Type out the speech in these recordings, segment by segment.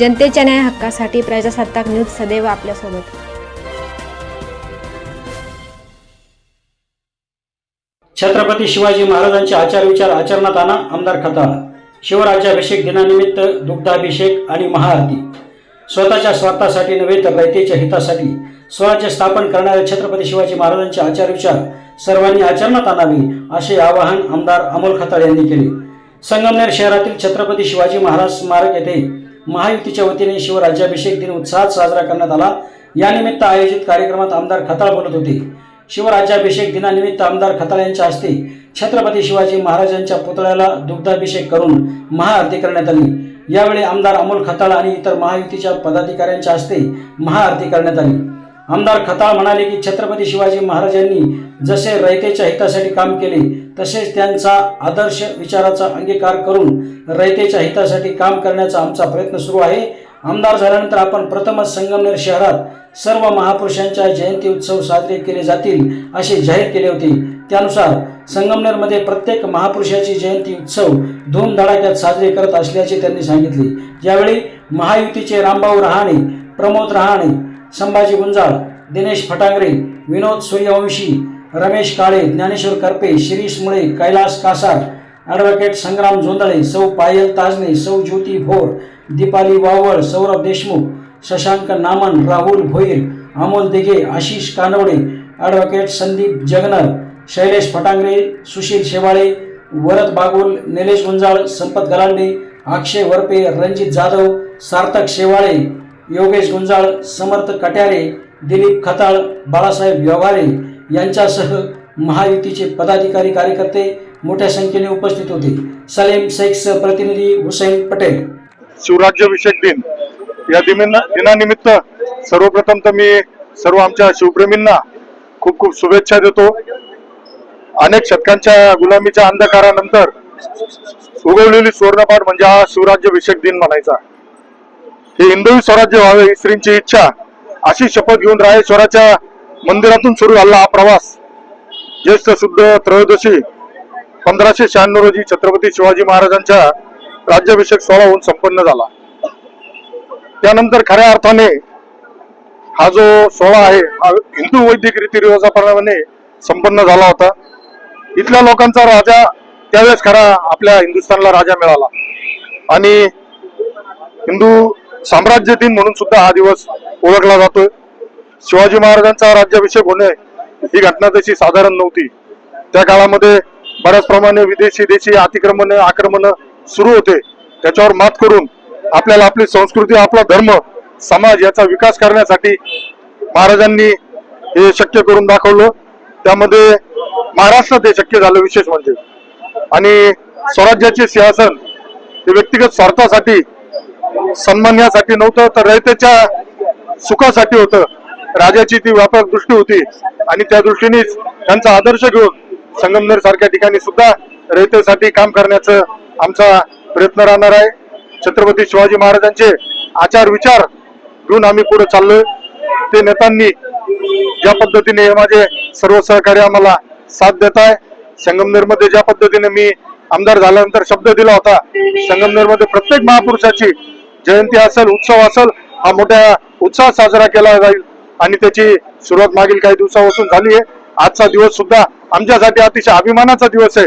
जनतेच्या न्याय हक्कासाठी प्रजासत्ताक न्यूज सदैव आपल्यासोबत. छत्रपती शिवाजी महाराजांचे आचार विचार आचरणात आणा आमदार खताळ शिवराज्याभिषेक दिनानिमित्त दुग्धाभिषेक आणि महाआरती. स्वतःच्या स्वार्थासाठी नव्हे तर रयतेच्या हितासाठी स्वराज्य स्थापन करणाऱ्या छत्रपती शिवाजी महाराजांचे आचार विचार सर्वांनी आचरणात आणावे असे आवाहन आमदार अमोल खताळ यांनी केले. संगमनेर शहरातील छत्रपती शिवाजी महाराज स्मारक येथे महायुतीच्या वतीने शिवराज्याभिषेक दिन उत्साहात साजरा करण्यात आला. यानिमित्त आयोजित कार्यक्रमात आमदार खताळ बोलत होते. शिवराज्याभिषेक दिनानिमित्त आमदार खताळ यांच्या हस्ते छत्रपती शिवाजी महाराजांच्या पुतळ्याला दुग्धाभिषेक करून महाआरती करण्यात आली. यावेळी आमदार अमोल खताळ आणि इतर महायुतीच्या पदाधिकाऱ्यांच्या हस्ते महाआरती करण्यात आली. आमदार खताळ म्हणाले की छत्रपती शिवाजी महाराजांनी जसे रयतेच्या हितासाठी काम केले तसेच त्यांचा आदर्श विचाराचा अंगीकार करून रयतेच्या हितासाठी काम करण्याचा आमचा प्रयत्न सुरू आहे. आमदार झाल्यानंतर आपण प्रथमच संगमनेर शहरात सर्व महापुरुषांच्या जयंती उत्सव साजरे केले जातील असे जाहीर केले होते. त्यानुसार संगमनेरमध्ये प्रत्येक महापुरुषाची जयंती उत्सव धूमधडाक्यात साजरे करत असल्याचे त्यांनी सांगितले. यावेळी महायुतीचे रामभाऊ रहाणे प्रमोद रहाणे संभाजी गुंजाळ दिनेश फटांगरे विनोद सूर्यवंशी रमेश काळे ज्ञानेश्वर करपे शिरीष मुळे कैलास कासार ॲडव्होकेट संग्राम जोंधळे सौ पायल ताजने सौ ज्योती भोर दीपाली वावळ सौरभ देशमुख शशांक नामन राहुल भोईर अमोल दिघे आशिष कानवडे ॲडव्होकेट संदीप जगनर शैलेश फटांगरे सुशील शेवाळे वरद बागुल निलेश गुंजाळ संपत गलांडे अक्षय वरपे रणजित जाधव सार्थक शेवाळे योगेश गुंजाळ समर्थ कट्यारे दिलीप खताळ बाळासाहेब व्यवहारे यांच्यासह महायुतीचे पदाधिकारी कार्यकर्ते मोठ्या संख्येने उपस्थित होते. सलेम शेख प्रतिनिधी हुसैन पटेल. शिवराज्याभिषेक दिन. या दिनानिमित्त सर्वप्रथम तर मी सर्व आमच्या शिवप्रेमींना खूप खूप शुभेच्छा देतो. अनेक शतकांच्या गुलामीच्या अंधकारानंतर उगवलेली सुवर्णपाठ म्हणजे हा शिवराज्याभिषेक दिन म्हणायचा. हे हिंदवी स्वराज्य व्हावे ही श्रींची इच्छा. अशी शपथ घेऊन रायेश्वराच्या मंदिरातून सुरू झाला हा प्रवास. ज्येष्ठ शुद्ध त्रयोदशी पंधराशे शहाण्णव रोजी छत्रपती शिवाजी महाराजांच्या राज्याभिषेक सोहळा होऊन संपन्न झाला. त्यानंतर खऱ्या अर्थाने हा जो सोहळा आहे हा हिंदू वैदिक रीतिरिवाजाप्रमाणे संपन्न झाला होता. इथल्या लोकांचा राजा त्यावेळेस खरा आपल्या हिंदुस्थानला राजा मिळाला. आणि हिंदू साम्राज्य दिन म्हणून सुद्धा हा दिवस ओळखला जातोय. शिवाजी महाराजांचा राज्याभिषेक होणे ही घटना तशी साधारण नव्हती. त्या काळामध्ये बऱ्याच प्रमाणे विदेशी देशी अतिक्रमण आक्रमण सुरू होते. त्याच्यावर मात करून आपल्याला आपली संस्कृती आपला धर्म समाज याचा विकास करण्यासाठी महाराजांनी हे शक्य करून दाखवलं. त्यामध्ये महाराष्ट्रात हे शक्य झालं विशेष म्हणजे. आणि स्वराज्याचे सिंहासन हे व्यक्तिगत स्वार्थासाठी सन्मान यासाठी नव्हतं तर रयतेच्या सुखासाठी होतं. राजाची ती व्यापक दृष्टी होती. आणि त्या दृष्टीनेच त्यांचा आदर्श घेऊन संगमनेर सारख्या ठिकाणी सुद्धा रयतेसाठी काम करण्याचं आमचा प्रयत्न राहणार आहे. छत्रपती शिवाजी महाराजांचे आचार विचार घेऊन आम्ही पुढे चाललोय. ते नेत्यांनी ज्या पद्धतीने हे माझे सर्व सहकारी आम्हाला साथ देत आहे संगमनेरमध्ये ज्या पद्धतीने मी आमदार झाल्यानंतर शब्द दिला होता संगमनेरमध्ये प्रत्येक महापुरुषाची जयंती असेल उत्सव असेल हा मोठ्या उत्साहात साजरा केला जाईल. आणि त्याची सुरुवात मागील काही दिवसापासून झाली आहे. आजचा दिवस सुद्धा आमच्यासाठी अतिशय अभिमानाचा दिवस आहे.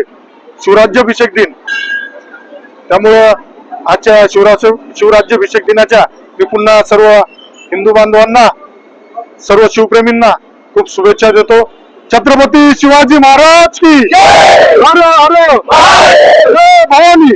शिवराज्याभिषेक दिन. त्यामुळं आजच्या शिवराज शिवराज्याभिषेक दिनाच्या मी पुन्हा सर्व हिंदू बांधवांना सर्व शिवप्रेमींना खूप शुभेच्छा देतो. छत्रपती शिवाजी महाराज की हर हर भवानी!